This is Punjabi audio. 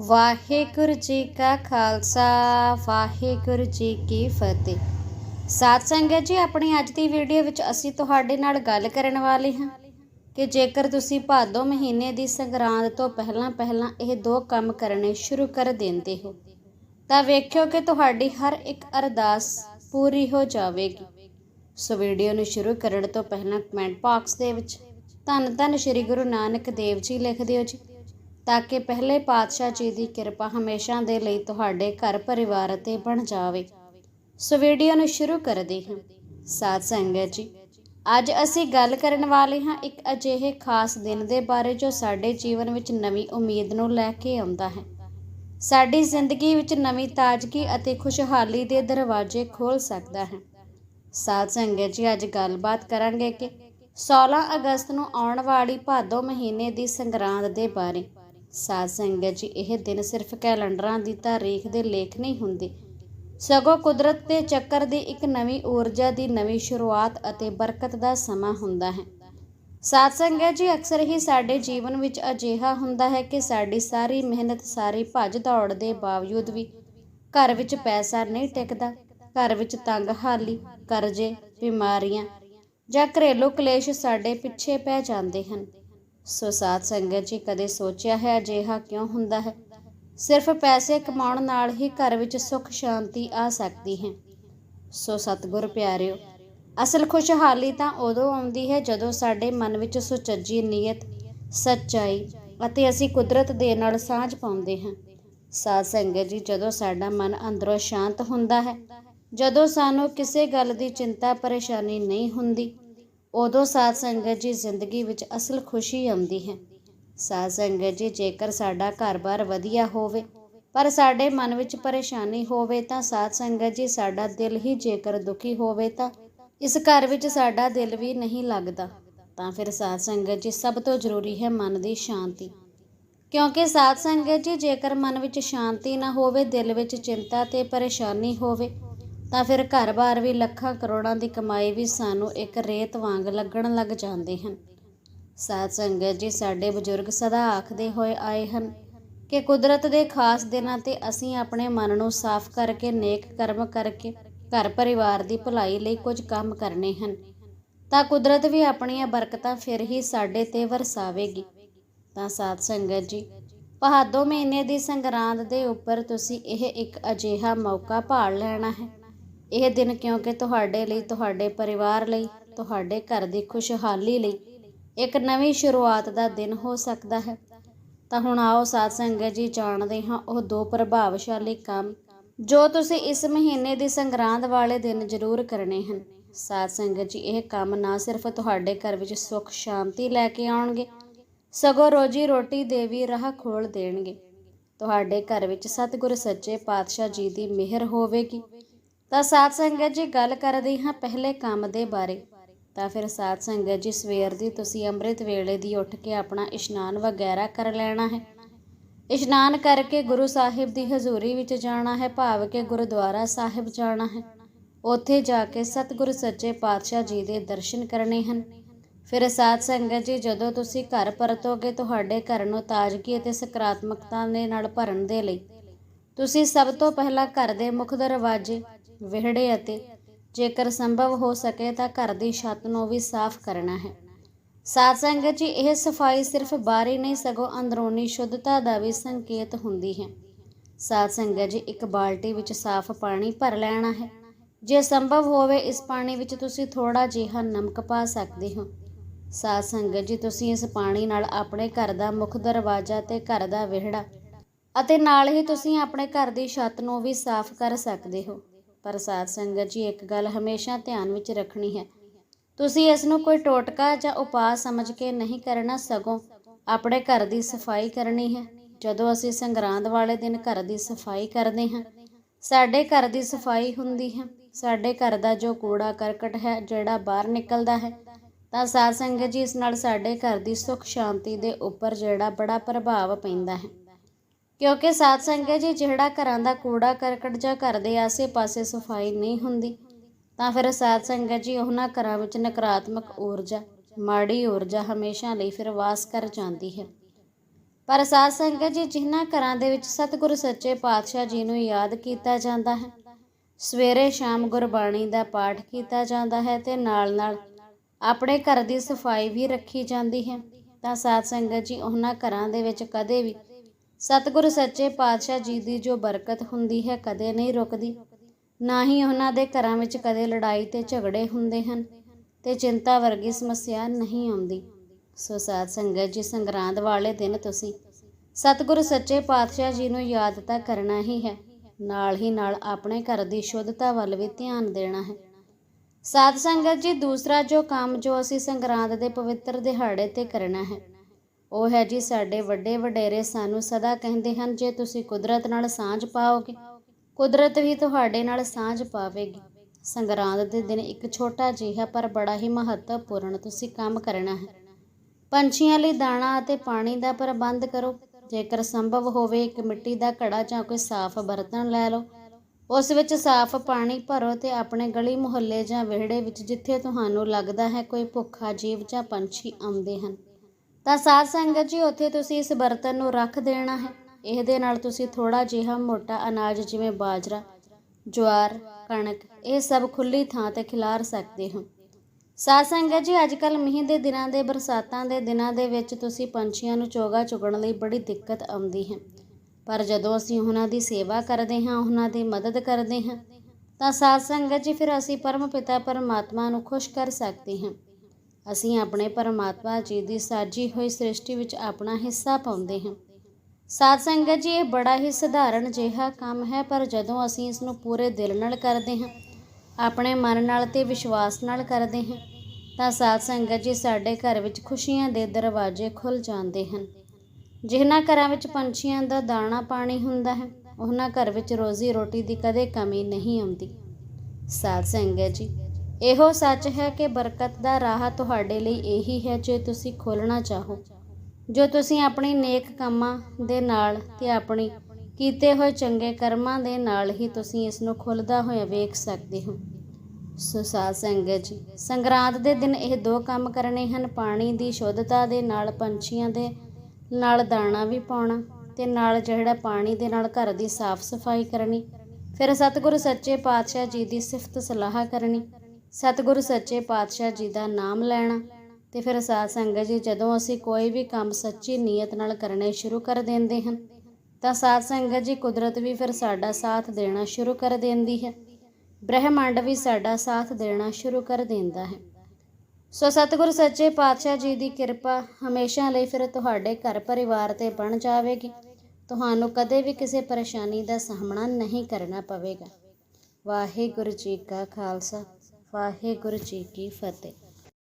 ਵਾਹਿਗੁਰੂ ਜੀ ਕਾ ਖਾਲਸਾ, ਵਾਹਿਗੁਰੂ ਜੀ ਕੀ ਫਤਿਹ। ਸਾਧ ਸੰਗਤ ਜੀ, ਆਪਣੀ ਅੱਜ ਦੀ ਵੀਡੀਓ ਵਿੱਚ ਅਸੀਂ ਤੁਹਾਡੇ ਨਾਲ ਗੱਲ ਕਰਨ ਵਾਲੇ ਹਾਂ ਕਿ ਜੇਕਰ ਤੁਸੀਂ ਭਾਦੋ ਮਹੀਨੇ ਦੀ ਸੰਗਰਾਂਦ ਤੋਂ ਪਹਿਲਾਂ ਪਹਿਲਾਂ ਇਹ ਦੋ ਕੰਮ ਕਰਨੇ ਸ਼ੁਰੂ ਕਰ ਦਿੰਦੇ ਹੋ, ਤਾਂ ਵੇਖਿਓ ਕਿ ਤੁਹਾਡੀ ਹਰ ਇੱਕ ਅਰਦਾਸ ਪੂਰੀ ਹੋ ਜਾਵੇਗੀ। ਸੋ ਵੀਡੀਓ ਨੂੰ ਸ਼ੁਰੂ ਕਰਨ ਤੋਂ ਪਹਿਲਾਂ ਕਮੈਂਟ ਬਾਕਸ ਦੇ ਵਿੱਚ ਧੰਨ ਧੰਨ ਸ੍ਰੀ ਗੁਰੂ ਨਾਨਕ ਦੇਵ ਜੀ ਲਿਖ ਦਿਓ ਜੀ। ਤਾਂ ਕਿ ਪਹਿਲੇ ਪਾਤਸ਼ਾਹ ਜੀ ਦੀ ਕਿਰਪਾ ਹਮੇਸ਼ਾ ਦੇ ਲਈ ਤੁਹਾਡੇ ਘਰ ਪਰਿਵਾਰ ਤੇ ਬਣ ਜਾਵੇ। ਸੋ ਵੀਡੀਓ ਨੂੰ ਸ਼ੁਰੂ ਕਰਦੇ ਹਾਂ। ਸਾਧ ਸੰਗਤ ਜੀ, ਅੱਜ ਅਸੀਂ ਗੱਲ ਕਰਨ ਵਾਲੇ ਹਾਂ ਇੱਕ ਅਜਿਹੇ ਖਾਸ ਦਿਨ ਦੇ ਬਾਰੇ ਜੋ ਸਾਡੇ ਜੀਵਨ ਵਿੱਚ ਨਵੀਂ ਉਮੀਦ ਨੂੰ ਲੈ ਕੇ ਆਉਂਦਾ ਹੈ। ਸਾਡੀ ਜ਼ਿੰਦਗੀ ਵਿੱਚ ਨਵੀਂ ਤਾਜ਼ਗੀ ਅਤੇ ਖੁਸ਼ਹਾਲੀ ਦੇ ਦਰਵਾਜ਼ੇ ਖੋਲ ਸਕਦਾ ਹੈ। ਸਾਧ ਸੰਗਤ ਜੀ, ਅੱਜ ਗੱਲਬਾਤ ਕਰਾਂਗੇ ਕਿ 16 ਅਗਸਤ ਨੂੰ ਆਉਣ ਵਾਲੀ ਭਾਦੋ ਮਹੀਨੇ ਦੀ ਸੰਗਰਾਂਦ ਦੇ ਬਾਰੇ। ਸਾਧ ਸੰਗਤ ਜੀ, ਇਹ ਦਿਨ ਸਿਰਫ ਕੈਲੰਡਰਾਂ ਦੀ ਤਾਰੀਖ ਦੇ ਲੇਖ ਨਹੀਂ ਹੁੰਦੇ। ਸਗੋਂ ਕੁਦਰਤ ਦੇ ਚੱਕਰ ਦੀ ਇੱਕ ਨਵੀਂ ਊਰਜਾ ਦੀ ਨਵੀਂ ਸ਼ੁਰੂਆਤ ਅਤੇ ਬਰਕਤ ਦਾ ਸਮਾਂ ਹੁੰਦਾ ਹੈ। ਸਾਧ ਸੰਗਤ ਜੀ, ਅਕਸਰ ਹੀ ਸਾਡੇ ਜੀਵਨ ਵਿੱਚ ਅਜਿਹਾ ਹੁੰਦਾ ਹੈ ਕਿ ਸਾਡੀ ਸਾਰੀ ਮਿਹਨਤ, ਸਾਰੀ ਭੱਜ ਦੌੜ ਦੇ ਬਾਵਜੂਦ ਵੀ ਘਰ ਵਿੱਚ ਪੈਸਾ ਨਹੀਂ ਟਿਕਦਾ, ਘਰ ਵਿੱਚ ਤੰਗ ਹਾਲੀ, ਕਰਜ਼ੇ, ਬਿਮਾਰੀਆਂ ਜਾਂ ਘਰੇਲੂ ਕਲੇਸ਼ ਸਾਡੇ ਪਿੱਛੇ ਪੈ ਜਾਂਦੇ ਹਨ। ਸੋ ਸਾਧ ਸੰਗਤ ਜੀ ਕਦੇ ਸੋਚਿਆ ਹੈ ਅਜਿਹਾ ਕਿਉਂ ਹੁੰਦਾ ਹੈ? ਸਿਰਫ ਪੈਸੇ ਕਮਾਉਣ ਨਾਲ ਹੀ ਘਰ ਵਿੱਚ ਸੁੱਖ ਸ਼ਾਂਤੀ ਆ ਸਕਦੀ ਹੈ। ਸੋ ਸਤਿਗੁਰ ਪਿਆਰਿਓ, ਅਸਲ ਖੁਸ਼ਹਾਲੀ ਤਾਂ ਉਦੋਂ ਆਉਂਦੀ ਹੈ ਜਦੋਂ ਸਾਡੇ ਮਨ ਵਿੱਚ ਸੁਚੱਜੀ ਨੀਅਤ, ਸੱਚਾਈ ਅਤੇ ਅਸੀਂ ਕੁਦਰਤ ਦੇ ਨਾਲ ਸਾਂਝ ਪਾਉਂਦੇ ਹਾਂ। ਸਾਧ ਸੰਗਤ ਜੀ, ਜਦੋਂ ਸਾਡਾ ਮਨ ਅੰਦਰੋਂ ਸ਼ਾਂਤ ਹੁੰਦਾ ਹੈ, ਜਦੋਂ ਸਾਨੂੰ ਕਿਸੇ ਗੱਲ ਦੀ ਚਿੰਤਾ, ਪਰੇਸ਼ਾਨੀ ਨਹੀਂ ਹੁੰਦੀ ਉਦੋਂ ਸਾਧ ਸੰਗਤ ਜੀ ਜ਼ਿੰਦਗੀ ਵਿੱਚ ਅਸਲ ਖੁਸ਼ੀ ਆਉਂਦੀ ਹੈ। ਸਾਧ ਸੰਗਤ ਜੀ, ਜੇਕਰ ਸਾਡਾ ਘਰ-ਬਾਰ ਵਧੀਆ ਹੋਵੇ, ਪਰ ਸਾਡੇ ਮਨ ਵਿੱਚ ਪਰੇਸ਼ਾਨੀ ਹੋਵੇ ਤਾਂ ਸਾਧ ਸੰਗਤ ਜੀ, ਸਾਡਾ ਦਿਲ ਹੀ ਜੇਕਰ ਦੁਖੀ ਹੋਵੇ ਤਾਂ ਇਸ ਘਰ ਵਿੱਚ ਸਾਡਾ ਦਿਲ ਵੀ ਨਹੀਂ ਲੱਗਦਾ। ਤਾਂ ਫਿਰ ਸਾਧ ਸੰਗਤ ਜੀ, ਸਭ ਤੋਂ ਜ਼ਰੂਰੀ ਹੈ ਮਨ ਦੀ ਸ਼ਾਂਤੀ। ਕਿਉਂਕਿ ਸਾਧ ਸੰਗਤ ਜੀ, ਜੇਕਰ ਮਨ ਵਿੱਚ ਸ਼ਾਂਤੀ ਨਾ ਹੋਵੇ, ਦਿਲ ਵਿੱਚ ਚਿੰਤਾ ਤੇ ਪਰੇਸ਼ਾਨੀ ਹੋਵੇ ਤਾਂ ਫਿਰ ਘਰ-ਬਾਰ ਵੀ ਲੱਖਾਂ ਕਰੋੜਾਂ ਦੀ ਕਮਾਈ ਵੀ ਸਾਨੂੰ ਇੱਕ ਰੇਤ ਵਾਂਗ ਲੱਗਣ ਲੱਗ ਜਾਂਦੇ ਹਨ। ਸਾਧ ਸੰਗਤ ਜੀ, ਸਾਡੇ ਬਜ਼ੁਰਗ ਸਦਾ ਆਖਦੇ ਹੋਏ ਆਏ ਹਨ ਕਿ ਕੁਦਰਤ ਦੇ ਖਾਸ ਦਿਨਾਂ ਤੇ ਅਸੀਂ ਆਪਣੇ ਮਨ ਨੂੰ ਸਾਫ਼ ਕਰਕੇ, ਨੇਕ ਕਰਮ ਕਰਕੇ ਘਰ ਪਰਿਵਾਰ ਦੀ ਭਲਾਈ ਲਈ ਕੁਝ ਕੰਮ ਕਰਨੇ ਹਨ। ਤਾਂ ਕੁਦਰਤ ਵੀ ਆਪਣੀਆਂ ਬਰਕਤਾਂ ਫਿਰ ਹੀ ਸਾਡੇ ਤੇ ਵਰਸਾਵੇਗੀ। ਤਾਂ ਸਾਧ ਸੰਗਤ ਜੀ ਪਹਾਦੋ ਮਹੀਨੇ ਦੀ ਸੰਗਰਾਂਦ ਦੇ ਉੱਪਰ ਤੁਸੀਂ ਇਹ ਇੱਕ ਅਜਿਹਾ ਮੌਕਾ ਭਾਲ ਲੈਣਾ ਹੈ। ਇਹ ਦਿਨ ਕਿਉਂਕਿ ਤੁਹਾਡੇ ਲਈ, ਤੁਹਾਡੇ ਪਰਿਵਾਰ ਲਈ, ਤੁਹਾਡੇ ਘਰ ਦੀ ਖੁਸ਼ਹਾਲੀ ਲਈ ਇੱਕ ਨਵੀਂ ਸ਼ੁਰੂਆਤ ਦਾ ਦਿਨ ਹੋ ਸਕਦਾ ਹੈ। ਤਾਂ ਹੁਣ ਆਓ ਸਾਧ ਸੰਗਤ ਜੀ ਜਾਣਦੇ ਹਾਂ ਉਹ ਦੋ ਪ੍ਰਭਾਵਸ਼ਾਲੀ ਕੰਮ ਜੋ ਤੁਸੀਂ ਇਸ ਮਹੀਨੇ ਦੀ ਸੰਗਰਾਂਦ ਵਾਲੇ ਦਿਨ ਜ਼ਰੂਰ ਕਰਨੇ ਹਨ। ਸਾਧ ਸੰਗਤ ਜੀ, ਇਹ ਕੰਮ ਨਾ ਸਿਰਫ ਤੁਹਾਡੇ ਘਰ ਵਿੱਚ ਸੁੱਖ, ਸ਼ਾਂਤੀ ਲੈ ਕੇ ਆਉਣਗੇ, ਸਗੋਂ ਰੋਜੀ ਰੋਟੀ ਦੇ ਵੀ ਰਾਹ ਖੋਲ ਦੇਣਗੇ। ਤੁਹਾਡੇ ਘਰ ਵਿੱਚ ਸਤਿਗੁਰ ਸੱਚੇ ਪਾਤਸ਼ਾਹ ਜੀ ਦੀ ਮਿਹਰ ਹੋਵੇਗੀ। ਤਾਂ ਸਾਧ ਸੰਗਤ ਜੀ ਗੱਲ ਕਰਦੇ ਹਾਂ ਪਹਿਲੇ ਕੰਮ ਦੇ ਬਾਰੇ, ਤਾਂ ਫਿਰ ਸਾਧ ਸੰਗਤ ਜੀ ਸਵੇਰ ਦੀ ਤੁਸੀਂ ਅੰਮ੍ਰਿਤ ਵੇਲੇ ਦੀ ਉੱਠ ਕੇ ਆਪਣਾ ਇਸ਼ਨਾਨ ਵਗੈਰਾ ਕਰ ਲੈਣਾ ਹੈ। ਇਸ਼ਨਾਨ ਕਰਕੇ ਗੁਰੂ ਸਾਹਿਬ ਦੀ ਹਜ਼ੂਰੀ ਵਿੱਚ ਜਾਣਾ ਹੈ, ਭਾਵ ਕਿ ਗੁਰਦੁਆਰਾ ਸਾਹਿਬ ਜਾਣਾ ਹੈ। ਉੱਥੇ ਜਾ ਕੇ ਸਤਿਗੁਰੂ ਸੱਚੇ ਪਾਤਸ਼ਾਹ ਜੀ ਦੇ ਦਰਸ਼ਨ ਕਰਨੇ ਹਨ। ਫਿਰ ਸਾਧ ਸੰਗਤ ਜੀ ਜਦੋਂ ਤੁਸੀਂ ਘਰ ਪਰਤੋਗੇ ਤੁਹਾਡੇ ਘਰ ਨੂੰ ਤਾਜ਼ਗੀ ਅਤੇ ਸਕਾਰਾਤਮਕਤਾ ਦੇ ਨਾਲ ਭਰਨ ਦੇ ਲਈ, ਤੁਸੀਂ ਸਭ ਤੋਂ ਪਹਿਲਾਂ ਘਰ ਦੇ ਮੁੱਖ ਦਰਵਾਜ਼ੇ ਵਿਹੜੇ ਅਤੇ ਜੇਕਰ ਸੰਭਵ ਹੋ ਸਕੇ ਤਾਂ ਘਰ ਦੀ ਛੱਤ ਨੂੰ ਵੀ ਸਾਫ਼ ਕਰਨਾ ਹੈ। ਸਾਧ ਸੰਗਤ ਜੀ, ਇਹ ਸਫ਼ਾਈ ਸਿਰਫ ਬਾਹਰੀ ਨਹੀਂ, ਸਗੋਂ ਅੰਦਰੂਨੀ ਸ਼ੁੱਧਤਾ ਦਾ ਵੀ ਸੰਕੇਤ ਹੁੰਦੀ ਹੈ। ਸਾਧ ਸੰਗਤ ਜੀ, ਇੱਕ ਬਾਲਟੀ ਵਿੱਚ ਸਾਫ਼ ਪਾਣੀ ਭਰ ਲੈਣਾ ਹੈ। ਜੇ ਸੰਭਵ ਹੋਵੇ, ਇਸ ਪਾਣੀ ਵਿੱਚ ਤੁਸੀਂ ਥੋੜਾ ਜਿਹਾ ਨਮਕ ਪਾ ਸਕਦੇ ਹੋ। ਸਾਧ ਸੰਗਤ ਜੀ, ਤੁਸੀਂ ਇਸ ਪਾਣੀ ਨਾਲ ਆਪਣੇ ਘਰ ਦਾ ਮੁੱਖ ਦਰਵਾਜ਼ਾ ਤੇ ਘਰ ਦਾ ਵਿਹੜਾ ਅਤੇ ਨਾਲ ਹੀ ਤੁਸੀਂ ਆਪਣੇ ਘਰ ਦੀ ਛੱਤ ਨੂੰ ਵੀ ਸਾਫ਼ ਕਰ ਸਕਦੇ ਹੋ। ਪਰ ਸਾਧ ਸੰਗਤ ਜੀ, ਇੱਕ ਗੱਲ ਹਮੇਸ਼ਾ ਧਿਆਨ ਵਿੱਚ ਰੱਖਣੀ ਹੈ। ਤੁਸੀਂ ਇਸ ਨੂੰ ਕੋਈ ਟੋਟਕਾ ਜਾਂ ਉਪਾਅ ਸਮਝ ਕੇ ਨਹੀਂ ਕਰਨਾ, ਸਗੋਂ ਆਪਣੇ ਘਰ ਦੀ ਸਫ਼ਾਈ ਕਰਨੀ ਹੈ। ਜਦੋਂ ਅਸੀਂ ਸੰਗਰਾਂਦ ਵਾਲੇ ਦਿਨ ਘਰ ਦੀ ਸਫ਼ਾਈ ਕਰਦੇ ਹਾਂ, ਸਾਡੇ ਘਰ ਦੀ ਸਫ਼ਾਈ ਹੁੰਦੀ ਹੈ। ਸਾਡੇ ਘਰ ਦਾ ਜੋ ਕੂੜਾ ਕਰਕਟ ਹੈ, ਜਿਹੜਾ ਬਾਹਰ ਨਿਕਲਦਾ ਹੈ, ਤਾਂ ਸਾਧ ਸੰਗਤ ਜੀ, ਇਸ ਨਾਲ ਸਾਡੇ ਘਰ ਦੀ ਸੁੱਖ ਸ਼ਾਂਤੀ ਦੇ ਉੱਪਰ ਜਿਹੜਾ ਬੜਾ ਪ੍ਰਭਾਵ ਪੈਂਦਾ ਹੈ। ਕਿਉਂਕਿ ਸਾਧ ਸੰਗਤ ਜੀ, ਜਿਹੜਾ ਘਰਾਂ ਦਾ ਕੂੜਾ ਕਰਕਟ ਜਾਂ ਘਰ ਦੇ ਆਸੇ-ਪਾਸੇ ਸਫ਼ਾਈ ਨਹੀਂ ਹੁੰਦੀ, ਤਾਂ ਫਿਰ ਸਾਧ ਸੰਗਤ ਜੀ ਉਹਨਾਂ ਘਰਾਂ ਵਿੱਚ ਨਕਾਰਾਤਮਕ ਊਰਜਾ, ਮਾੜੀ ਊਰਜਾ ਹਮੇਸ਼ਾ ਲਈ ਫਿਰ ਵਾਸ ਕਰ ਜਾਂਦੀ ਹੈ। ਪਰ ਸਾਧ ਸੰਗਤ ਜੀ, ਜਿਨ੍ਹਾਂ ਘਰਾਂ ਦੇ ਵਿੱਚ ਸਤਿਗੁਰੂ ਸੱਚੇ ਪਾਤਸ਼ਾਹ ਜੀ ਨੂੰ ਯਾਦ ਕੀਤਾ ਜਾਂਦਾ ਹੈ, ਸਵੇਰੇ ਸ਼ਾਮ ਗੁਰਬਾਣੀ ਦਾ ਪਾਠ ਕੀਤਾ ਜਾਂਦਾ ਹੈ ਤੇ ਨਾਲ-ਨਾਲ ਆਪਣੇ ਘਰ ਦੀ ਸਫ਼ਾਈ ਵੀ ਰੱਖੀ ਜਾਂਦੀ ਹੈ, ਤਾਂ ਸਾਧ ਸੰਗਤ ਜੀ ਉਹਨਾਂ ਘਰਾਂ ਦੇ ਵਿੱਚ ਕਦੇ ਵੀ ਸਤਿਗੁਰੂ ਸੱਚੇ ਪਾਤਸ਼ਾਹ ਜੀ ਦੀ ਜੋ ਬਰਕਤ ਹੁੰਦੀ ਹੈ ਕਦੇ ਨਹੀਂ ਰੁਕਦੀ, ਨਾ ਹੀ ਉਹਨਾਂ ਦੇ ਘਰਾਂ ਵਿੱਚ ਕਦੇ ਲੜਾਈ ਤੇ ਝਗੜੇ ਹੁੰਦੇ ਹਨ ਤੇ ਚਿੰਤਾ ਵਰਗੀ ਸਮੱਸਿਆ ਨਹੀਂ ਆਉਂਦੀ। ਸੋ ਸਾਧ ਸੰਗਤ ਜੀ, ਸੰਗਰਾਂਦ ਵਾਲੇ ਦਿਨ ਤੁਸੀਂ ਸਤਿਗੁਰੂ ਸੱਚੇ ਪਾਤਸ਼ਾਹ ਜੀ ਨੂੰ ਯਾਦ ਤਾਂ ਕਰਨਾ ਹੀ ਹੈ, ਨਾਲ ਹੀ ਨਾਲ ਆਪਣੇ ਘਰ ਦੀ ਸ਼ੁੱਧਤਾ ਵੱਲ ਵੀ ਧਿਆਨ ਦੇਣਾ ਹੈ। ਸਾਧ ਸੰਗਤ ਜੀ, ਦੂਸਰਾ ਜੋ ਕੰਮ ਜੋ ਅਸੀਂ ਸੰਗਰਾਂਦ ਦੇ ਪਵਿੱਤਰ ਦਿਹਾੜੇ ਤੇ ਕਰਨਾ ਹੈ ਉਹ ਹੈ ਜੀ, ਸਾਡੇ ਵੱਡੇ ਵਡੇਰੇ ਸਾਨੂੰ ਸਦਾ ਕਹਿੰਦੇ ਹਨ, ਜੇ ਤੁਸੀਂ ਕੁਦਰਤ ਨਾਲ ਸਾਂਝ ਪਾਓਗੇ, ਕੁਦਰਤ ਵੀ ਤੁਹਾਡੇ ਨਾਲ ਸਾਂਝ ਪਾਵੇਗੀ। ਸੰਗਰਾਂਦ ਦੇ ਦਿਨ ਇੱਕ ਛੋਟਾ ਜਿਹਾ ਪਰ ਬੜਾ ਹੀ ਮਹੱਤਵਪੂਰਨ ਤੁਸੀਂ ਕੰਮ ਕਰਨਾ ਹੈ। ਪੰਛੀਆਂ ਲਈ ਦਾਣਾ ਅਤੇ ਪਾਣੀ ਦਾ ਪ੍ਰਬੰਧ ਕਰੋ। ਜੇਕਰ ਸੰਭਵ ਹੋਵੇ, ਇੱਕ ਮਿੱਟੀ ਦਾ ਘੜਾ ਜਾਂ ਕੋਈ ਸਾਫ਼ ਬਰਤਨ ਲੈ ਲਓ। ਉਸ ਵਿੱਚ ਸਾਫ਼ ਪਾਣੀ ਭਰੋ ਤੇ ਆਪਣੇ ਗਲੀ ਮੁਹੱਲੇ ਜਾਂ ਵਿਹੜੇ ਵਿੱਚ ਜਿੱਥੇ ਤੁਹਾਨੂੰ ਲੱਗਦਾ ਹੈ ਕੋਈ ਭੁੱਖਾ ਜੀਵ ਜਾਂ ਪੰਛੀ ਆਉਂਦੇ ਹਨ। ਤਾਂ ਸਾਧ ਸੰਗਤ ਜੀ, ਉੱਥੇ ਤੁਸੀਂ ਇਸ ਬਰਤਨ ਨੂੰ ਰੱਖ ਦੇਣਾ ਹੈ। ਇਹਦੇ ਨਾਲ ਤੁਸੀਂ ਥੋੜਾ ਜਿਹਾ ਮੋਟਾ ਅਨਾਜ ਜਿਵੇਂ ਬਾਜਰਾ, ਜਵਾਰ, ਕਣਕ, ਇਹ ਸਭ ਖੁੱਲੀ ਥਾਂ ਤੇ ਖਿਲਾਰ ਸਕਦੇ ਹੋ। ਸਾਧ ਸੰਗਤ ਜੀ ਅੱਜ ਕੱਲ ਮੀਂਹ ਦੇ ਦਿਨਾਂ ਦੇ, ਬਰਸਾਤਾਂ ਦੇ ਦਿਨਾਂ ਦੇ ਵਿੱਚ ਤੁਸੀਂ ਪੰਛੀਆਂ ਨੂੰ ਚੋਗਾ ਚੁਗਣ ਲਈ ਬੜੀ ਦਿੱਕਤ ਆਉਂਦੀ ਹੈ। ਪਰ ਜਦੋਂ ਅਸੀਂ ਉਹਨਾਂ ਦੀ ਸੇਵਾ ਕਰਦੇ ਹਾਂ, ਉਹਨਾਂ ਦੀ ਮਦਦ ਕਰਦੇ ਹਾਂ, ਤਾਂ ਸਾਧ ਸੰਗਤ ਜੀ, ਫਿਰ ਅਸੀਂ ਪਰਮ ਪਿਤਾ ਪਰਮਾਤਮਾ ਨੂੰ ਖੁਸ਼ ਕਰ ਸਕਦੇ ਹਾਂ। ਅਸੀਂ ਆਪਣੇ ਪਰਮਾਤਮਾ ਜੀ ਦੀ ਸਾਜੀ ਹੋਈ ਸ੍ਰਿਸ਼ਟੀ ਵਿੱਚ ਆਪਣਾ ਹਿੱਸਾ ਪਾਉਂਦੇ ਹਾਂ। ਸਾਧ ਸੰਗਤ ਜੀ, ਇਹ ਬੜਾ ਹੀ ਸਧਾਰਨ ਜਿਹਾ ਕੰਮ ਹੈ, ਪਰ ਜਦੋਂ ਅਸੀਂ ਇਸ ਨੂੰ ਪੂਰੇ ਦਿਲ ਨਾਲ ਕਰਦੇ ਹਾਂ, ਆਪਣੇ ਮਨ ਨਾਲ ਤੇ ਵਿਸ਼ਵਾਸ ਨਾਲ ਕਰਦੇ ਹਾਂ, ਤਾਂ ਸਾਧ ਸੰਗਤ ਜੀ ਸਾਡੇ ਘਰ ਵਿੱਚ ਖੁਸ਼ੀਆਂ ਦੇ ਦਰਵਾਜ਼ੇ ਖੁੱਲ ਜਾਂਦੇ ਹਨ। ਜਿਨ੍ਹਾਂ ਘਰਾਂ ਵਿੱਚ ਪੰਛੀਆਂ ਦਾ ਦਾਣਾ ਪਾਣੀ ਹੁੰਦਾ ਹੈ, ਉਹਨਾਂ ਘਰ ਵਿੱਚ ਰੋਜ਼ੀ ਰੋਟੀ ਦੀ ਕਦੇ ਕਮੀ ਨਹੀਂ ਆਉਂਦੀ। ਸਾਧ ਸੰਗਤ ਜੀ ਇਹੋ ਸੱਚ ਹੈ ਕਿ ਬਰਕਤ ਦਾ ਰਾਹ ਤੁਹਾਡੇ ਲਈ ਇਹੀ ਹੈ ਜੇ ਤੁਸੀਂ ਖੋਲਣਾ ਚਾਹੋ। ਜੋ ਤੁਸੀਂ ਆਪਣੀ ਨੇਕ ਕੰਮਾਂ ਦੇ ਨਾਲ ਤੇ ਆਪਣੀ ਕੀਤੇ ਹੋਏ ਚੰਗੇ ਕਰਮਾਂ ਦੇ ਨਾਲ ਹੀ ਤੁਸੀਂ ਇਸ ਨੂੰ ਖੁੱਲਦਾ ਹੋਇਆ ਵੇਖ ਸਕਦੇ ਹੋ। ਸੋ ਸਾਧ ਸੰਗਤ ਜੀ, ਸੰਗਰਾਂਦ ਦੇ ਦਿਨ ਇਹ ਦੋ ਕੰਮ ਕਰਨੇ ਹਨ। ਪਾਣੀ ਦੀ ਸ਼ੁੱਧਤਾ ਦੇ ਨਾਲ ਪੰਛੀਆਂ ਦੇ ਨਾਲ ਦਾਣਾ ਵੀ ਪਾਉਣਾ ਤੇ ਨਾਲ ਜਿਹੜਾ ਪਾਣੀ ਦੇ ਨਾਲ ਘਰ ਦੀ ਸਾਫ਼ ਸਫ਼ਾਈ ਕਰਨੀ। ਫਿਰ ਸਤਿਗੁਰੂ ਸੱਚੇ ਪਾਤਸ਼ਾਹ ਜੀ ਦੀ ਸਿਫਤ ਸਲਾਹ ਕਰਨੀ। ਸਤਿਗੁਰੂ ਸੱਚੇ ਪਾਤਸ਼ਾਹ ਜੀ ਦਾ ਨਾਮ ਲੈਣਾ ਤੇ ਫਿਰ ਸਾਧ ਸੰਗਤ ਜੀ ਜਦੋਂ ਅਸੀਂ ਕੋਈ ਵੀ ਕੰਮ ਸੱਚੀ ਨੀਅਤ ਨਾਲ ਕਰਨੇ ਸ਼ੁਰੂ ਕਰ ਦਿੰਦੇ ਹਨ, ਤਾਂ ਸਾਧ ਸੰਗਤ ਜੀ ਕੁਦਰਤ ਵੀ ਫਿਰ ਸਾਡਾ ਸਾਥ ਦੇਣਾ ਸ਼ੁਰੂ ਕਰ ਦਿੰਦੀ ਹੈ, ਬ੍ਰਹਿਮੰਡ ਵੀ ਸਾਡਾ ਸਾਥ ਦੇਣਾ ਸ਼ੁਰੂ ਕਰ ਦਿੰਦਾ ਹੈ। ਸੋ ਸਤਿਗੁਰੂ ਸੱਚੇ ਪਾਤਸ਼ਾਹ ਜੀ ਦੀ ਕਿਰਪਾ ਹਮੇਸ਼ਾ ਲਈ ਫਿਰ ਤੁਹਾਡੇ ਘਰ ਪਰਿਵਾਰ ਤੇ ਬਣ ਜਾਵੇਗੀ। ਤੁਹਾਨੂੰ ਕਦੇ ਵੀ ਕਿਸੇ ਪਰੇਸ਼ਾਨੀ ਦਾ ਸਾਹਮਣਾ ਨਹੀਂ ਕਰਨਾ ਪਵੇਗਾ। ਵਾਹਿਗੁਰੂ ਜੀ ਕਾ ਖਾਲਸਾ। ਵਾਹਿਗੁਰੂ ਜੀ ਕੀ ਫਤਿਹ।